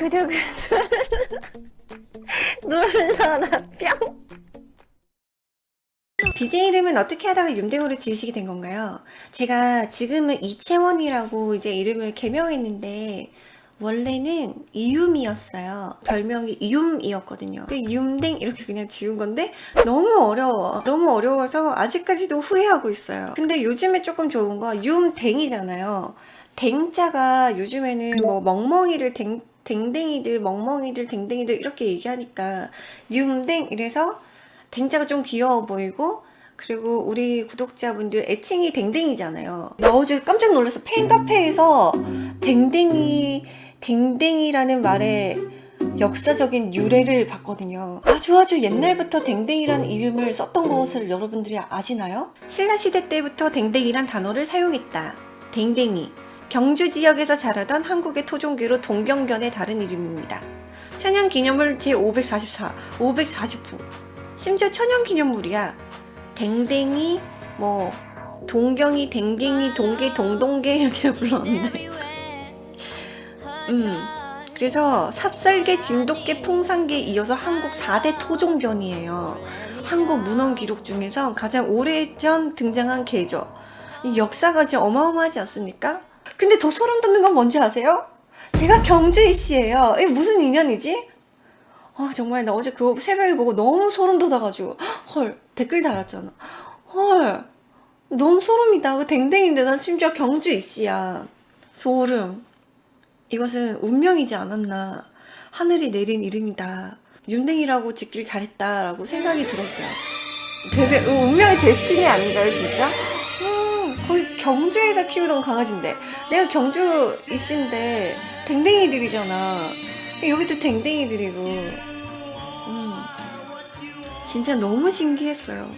구독을 눌러라 뿅 BJ 이름은 어떻게 하다가 윤댕으로 지으시게 된 건가요? 제가 지금은 이채원이라고 이제 이름을 개명했는데 원래는 이윰이었어요. 별명이 이윰이었거든요. 그 윰댕 이렇게 그냥 지은 건데 너무 어려워. 너무 어려워서 아직까지도 후회하고 있어요. 근데 요즘에 조금 좋은 거 윰댕이잖아요. 댕자가 요즘에는 뭐 멍멍이를 댕 댕댕이들, 멍멍이들, 댕댕이들 이렇게 얘기하니까 윰댕 이래서 댕자가 좀 귀여워 보이고 그리고 우리 구독자분들 애칭이 댕댕이잖아요. 나 어제 깜짝 놀라서 팬카페에서 댕댕이 댕댕이라는 말의 역사적인 유래를 봤거든요. 아주 아주 옛날부터 댕댕이라는 이름을 썼던 것을 여러분들이 아시나요? 신라시대 때부터 댕댕이란 단어를 사용했다. 댕댕이. 경주 지역에서 자라던 한국의 토종귀로 동경견의 다른 이름입니다. 천연기념물 제544, 540호. 심지어 천연기념물이야. 댕댕이, 뭐, 동경이, 댕댕이, 동계, 동동계 이렇게 불렀는데. 음. 그래서 삽살개, 진돗개, 풍산개에 이어서 한국 4대 토종견이에요. 한국 문헌 기록 중에서 가장 오래전 등장한 개죠. 이 역사가 진짜 어마어마하지 않습니까? 근데 더 소름 돋는 건 뭔지 아세요? 제가 경주이 씨예요. 이게 무슨 인연이지? 아 정말 나 어제 그거 새벽에 보고 너무 소름 돋아가지고 헐 댓글 달았잖아. 헐 너무 소름이다. 그 댕댕인데 난 심지어 경주이 씨야. 소름. 이것은 운명이지 않았나. 하늘이 내린 이름이다. 윤댕이라고 짓길 잘했다라고 생각이 들었어요. 되게 어, 운명의 데스티니 아닌가요, 진짜? 음, 거기 경주에서 키우던 강아지인데 내가 경주 이씨인데 댕댕이들이잖아. 여기도 댕댕이들이고. 음, 진짜 너무 신기했어요.